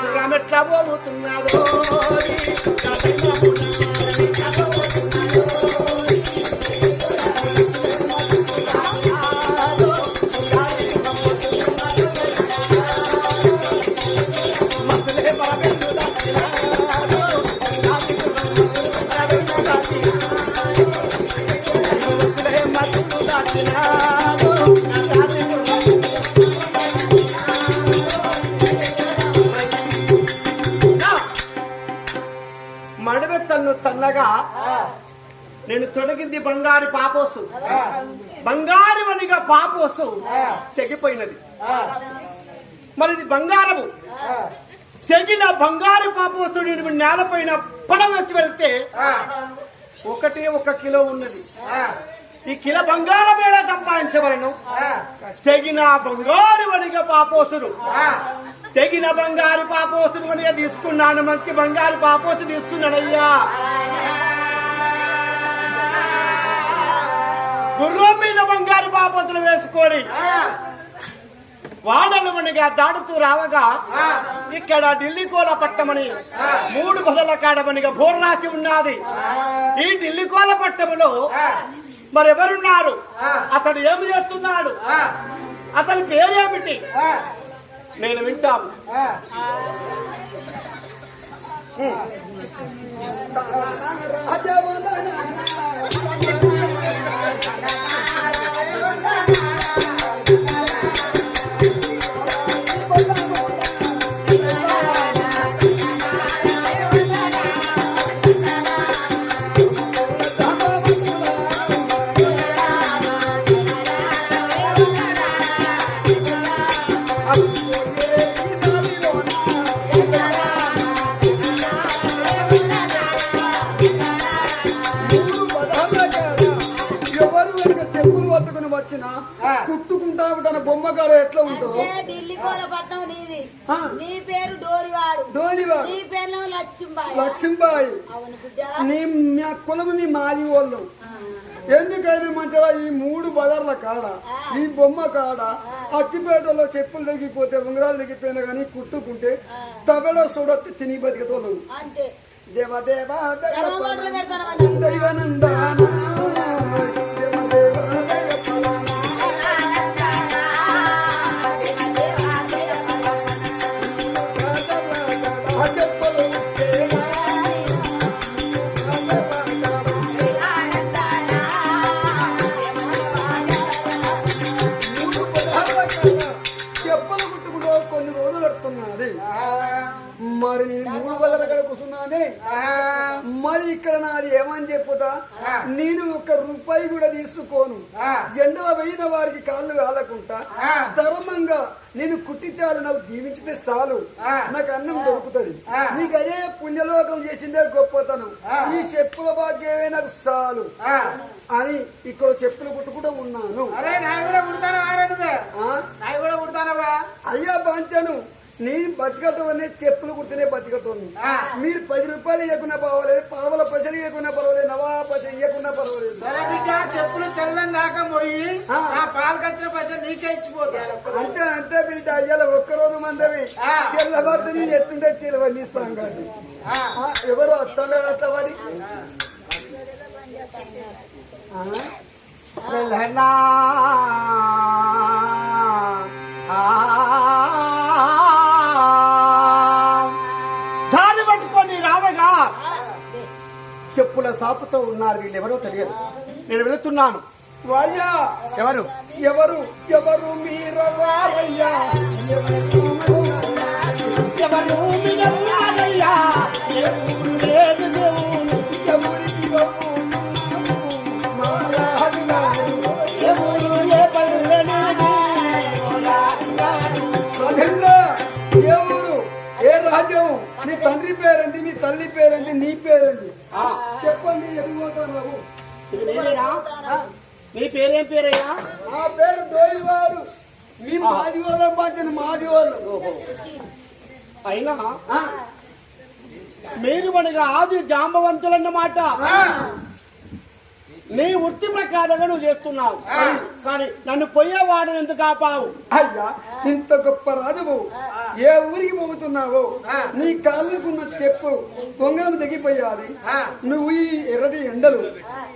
గుర్రం ఎట్లా పోతున్నాదో సన్నగా నేను తొలగింది బంగారు పాపోసు. బంగారు వనిగా పాపోసు తెగిపోయినది. మరి ఇది బంగారము. తెగిన బంగారు పాపోసు నేను నేలపైన పడవచ్చి వెళ్తే ఒకటి ఒక కిలో ఉన్నది. ఈ కిలో బంగారం ఏడా సంపాదించవలను తెగిన బంగారు వనిగా పాపోసుడు తెగిన బంగారు పాపోసుడు వనిగా తీసుకున్నాను మంచి బంగారు పాపోసు తీసుకున్నానయ్యా గుర్రం మీద బంగారు పాపతులు వేసుకొని వాడలు మనిగా దాడుతూ రావగా ఇక్కడ ఢిల్లీ కోల పట్టమని మూడు బదల కాడమనిగా బోర్రాసి ఉన్నది. ఈ ఢిల్లీ కోల పట్టములో మరెవరున్నారు? అతడు ఏమి చేస్తున్నాడు? అతని పేరేమిటి? నేను వింటాను ఎవరు చెప్పులు పట్టుకుని వచ్చినా కుట్టుకుంటా ఉంటాను బొమ్మగారు ఎట్లా ఉంటుందో ఢిల్లీ కోలపట్నం నీది. ఆ. నీ పేరు డోరివాడు ధోనివా నీ పేరు లక్ష్మీబాయి నీ మా కులము నీ మాది వాళ్ళు. ఎందుకైనా మంచిగా ఈ మూడు బజార్ల కాడ ఈ బొమ్మ కాడ అచ్చిపేటలో చెప్పులు తగ్గిపోతే ఉంగరాలు తగ్గిపోయినా కానీ కుట్టుకుంటే తబలో చూడొచ్చి తిని బతికతోళ్ళు అంతే. దేవదేవ ధర్మకోటలు మరి నేను మూడు వందల కడ కూర్చున్నానే. మరి ఇక్కడ నాది ఏమని చెప్పుతా? నేను ఒక రూపాయి కూడా తీసుకోను. ఎండవ పోయిన వారికి కాళ్ళు కాలకుంటా. ధర్మంగా నేను కుట్టితే నాకు దీవించితే చాలు. నాకు అన్నం దొరుకుతుంది. నీకు అదే పుణ్యలోకం చేసిందే గొప్పతనం. ఈ చెప్పుల భాగ్యమే నాకు చాలు. అని ఇక్కడ చెప్పులు కుట్టుకుంటూ ఉన్నాను. అయ్యా బాంచాను నేను బతికటం చెప్పులు కుట్టినే బతికటోని ఆ. మీరు పది రూపాయలు ఇవ్వకున్నా పర్వాలేదు పావల పైసలు ఇవ్వకున్నా పర్వాలేదు నవా పైసలు ఇవ్వకున్నా పర్వాలేదు. చెప్పులు తెల్లం దాకా పోయి ఆ. నా పాలు కచ్చిన పైసలు నీకే ఇచ్చిపోతా. అంటే అంటే బిడ్డ అయ్యాల ఒక్కరోజు మందవి. తెల్లబడితే నేను ఎత్తుండే తెలియని సంగతి. ఎవరు వస్తాడో. ఆ. దారి పట్టుకొని రావగా చెప్పుల సాపుతో ఉన్నారు వీళ్ళు ఎవరో తెలియదు. నేను వెళుతున్నాను. వాయ్యా ఎవరు? ఎవరు? ఎవరు మీరు రావయ్యా? ఎవరు? ఎవరు లేదు రాజ్యం నీ తండ్రి పేరేంటి నీ తల్లి పేరేంటి నీ పేరేంటి చెప్పండి మీరేనా? మీ పేరేం పేరయ్యా? నా పేరు డోలివారు మీ మాది వాళ్ళం పంచిన మాది వాళ్ళు. అయినా మీరు మనగా ఆది జాంబవంతులన్నమాట. నీ వృత్తి ప్రకారంగా నువ్వు చేస్తున్నావు. కానీ నన్ను పోయేవాడు ఎందుకు ఆపావు? అయ్యా ఇంత గొప్ప రాజువు ఏ ఊరికి పోతున్నావో? నీ కాళ్ళకున్న చెప్పు పొంగలం తెగిపోయాలి నువ్వు ఈ ఎర్రటి ఎండలు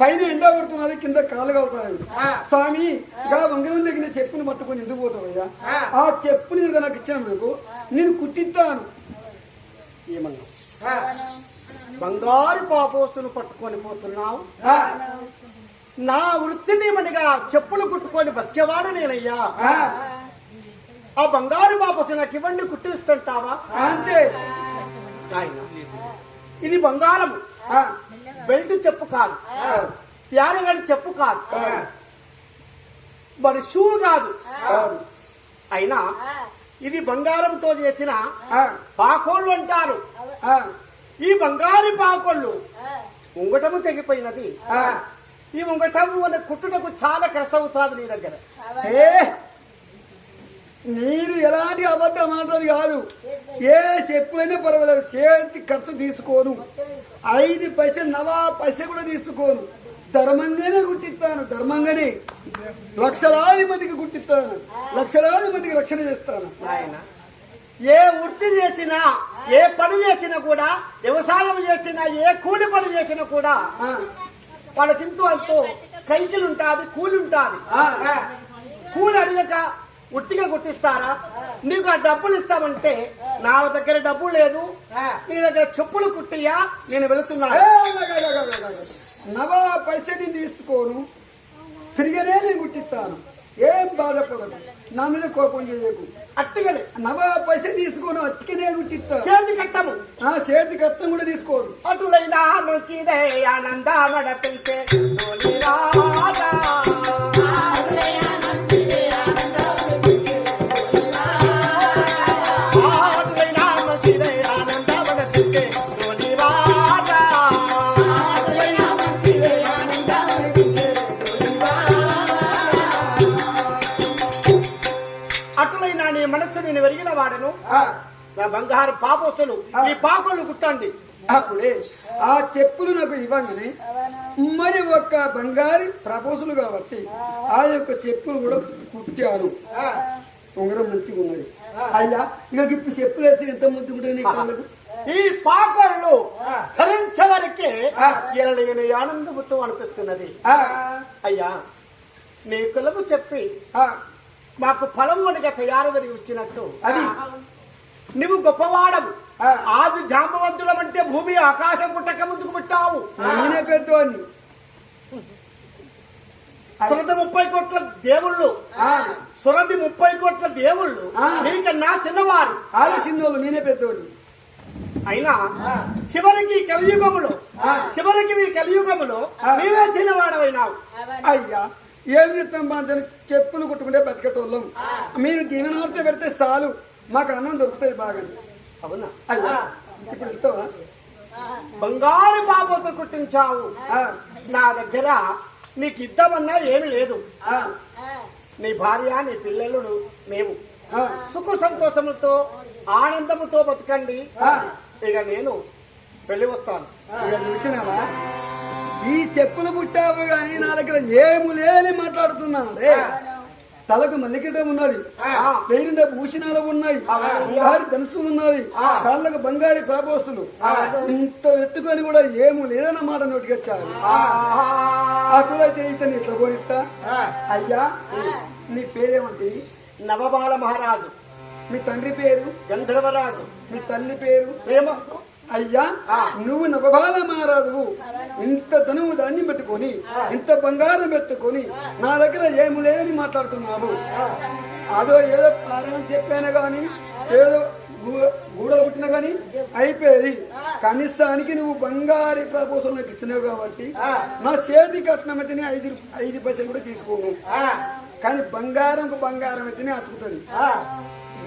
పైన ఎండ పడుతున్నది కింద కాళ్ళు కలుగుతాయి స్వామి గా వంగలం దగ్గర చెప్పుని పట్టుకొని ఎందుకు పోతావయ్యా? ఆ. చెప్పుని నాకు ఇచ్చిన నాకు నేను కుట్టిస్తాను ఏమన్నా? బంగారు పాపోసులు పట్టుకొని పోతున్నావు? నా వృత్తి నియమనిగా చెప్పులు కుట్టుకొని బతికేవాడు నేనయ్యా. ఆ, బంగారు పాపోసు నాకు ఇవ్వండి కుట్టిస్తుంటావా? అంతే. ఇది బంగారం బెల్ట్ చెప్పు కాదు. త్యానగడి చెప్పు కాదు. మరి షూ కాదు. అయినా ఇది బంగారంతో చేసిన పాకోళ్ళు అంటారు. ఈ బంగారు పాకోళ్ళు ఉంగటము తెగిపోయినది. ఈ ఉంగటము అనే కుట్టుటకు చాలా ఖర్చవుతుంది నీ దగ్గర. ఏ? నేను ఎలాంటి అబద్ధం మాటలు కాదు. ఏ చెప్పులైనా పర్వాలేదు. చేతి ఖర్చు తీసుకోను. ఐదు పైసలు నవా పైసలు కూడా తీసుకోను. ధర్మంగానే గుర్తిస్తాను. ధర్మంగానే. లక్షలాది మందికి గుర్తిస్తాను. లక్షలాది మందికి రక్షణ చేస్తాను. ఆయన ఏ వృత్తి చేసినా ఏ పని చేసినా కూడా వ్యవసాయం చేసినా ఏ కూలి పని చేసినా కూడా వాళ్ళకింతో అంతో కైకిలు ఉంటాది కూలి ఉంటాది కూలి అడిగక ఉట్టిగా కొట్టిస్తారా? నీకు ఆ డబ్బులు ఇస్తామంటే నా దగ్గర డబ్బు లేదు. నీ దగ్గర చెప్పులు కుట్టియా నేను వెళుతున్నాను అలాగే. నవా పైసలు తీసుకోను తిరిగనే నేను గుర్తిస్తాను ఏం బాధపడదు నా మీద కోపం చేయకు. అట్టిగనే. నవా పైసలు తీసుకోను అతికినే గుర్తిస్తాను చేతి కట్టము. ఆ చేతి కష్టం కూడా తీసుకోరు అటులైనా మంచిదే ఆనందమడ పెంచే మనస్సు నేను వెరిగిన వాడను. ఆ, నా బంగారు పాపోస్తులు ఈ పాపలు కుట్టండి. అప్పుడే ఆ చెప్పులు నాకు ఇవ్వగానే మరి ఒక్క బంగారు ప్రపోజల్ కాబట్టి ఆ యొక్క చెప్పులు కూడా కుట్టాను. ఉంగరం మంచిగా ఉన్నది. అయ్యా ఇక ఇప్పుడు చెప్పులు వేసి ఎంత ముద్దు నీ కాళ్ళకు? ఈ పాపలు ధరించవరకే ఎనలేని ఆనందముతో అనిపిస్తున్నది. అయ్యా నీ కులము చెప్పి మాకు ఫలం వనిగా తయారు వరి ఇచ్చినట్టు అది. నువ్వు గొప్పవాడవు. ఆది జాంబవంతులం అంటే భూమి ఆకాశం పుట్టక ముందుకు పుట్టావు. నేనే పెద్దవాడిని సురది ముప్పై కోట్ల దేవుళ్ళు. సురది ముప్పై కోట్ల దేవుళ్ళు. నీకన్నా చిన్నవారు. ఆలోచించిన వాళ్ళు నేనే పెద్దవాడిని అయినా చివరికి కలియుగములో. చివరికి ఈ కలియుగములో. నీవే చిన్నవాడవైనావు. అయ్యా. ఏం చెప్తాం బాధని చెప్పులు కుట్టుకుంటే బతికేటోళ్ళం. మీరు దీవెనార్త పెడితే చాలు. మాకు అన్నం దొరుకుతాయి బాగా. అవునా? ఇప్పుడు బంగారు బాబుతో కుట్టించావు. నా దగ్గర నీకు ఇద్దామన్నా ఏమి లేదు. నీ భార్య నీ పిల్లలు మేము సుఖ సంతోషములతో ఆనందముతో బతకండి. ఇక నేను వెళ్ళి వస్తాను. ఈ చెప్పులు పుట్టావు గాని నా దగ్గర ఏము లేని మాట్లాడుతున్నాను రే తలకు మల్లికిటం ఉన్నది. ఆ. పేరుండే భూషణాలు ఉన్నాయి. బంగారు ధనుసు ఉన్నది కాళ్ళకు బంగారు ప్రాపోస్తులు ఇంత ఎత్తుకొని కూడా ఏము లేదన్న మాట నోటికొచ్చారు అటువైతే ఇతను ఇట్లా పోయిస్తా? అయ్యా నీ పేరేమంటే? నవబాల మహారాజు. మీ తండ్రి పేరు? గంధర్వరాజు. మీ తల్లి పేరు? ప్రేమ. అయ్యా నువ్వు నవబాల మహారాజువు. ఇంత ధనము ధాన్యం పెట్టుకొని ఇంత బంగారం పెట్టుకొని నా దగ్గర ఏమి లేదని మాట్లాడుతున్నావు. అదో ఏదో కారణం చెప్పాను గాని ఏదో గూ- గూడలు పుట్టినా గాని అయిపోయేది. కనీసానికి నువ్వు బంగారు ప్రపోజల్ నాకు ఇచ్చినావు కాబట్టి నా చేతి కట్నం అయితేనే ఐదు ఐదు పైసలు కూడా తీసుకోను. కానీ బంగారం బంగారం అయితేనే అతుకుతుంది.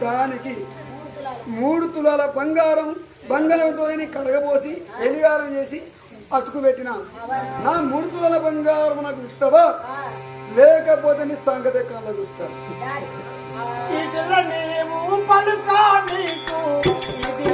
దానికి మూడు తులాల బంగారం బంగారంతో కడగబోసి ఎలిగారం చేసి అతుకు పెట్టిన. నా మూడు తులాల బంగారం నాకు ఇస్తావా? లేకపోతే నీ సంగతి కళ్ళ చూస్తాను. ఈ పలుకా ఇది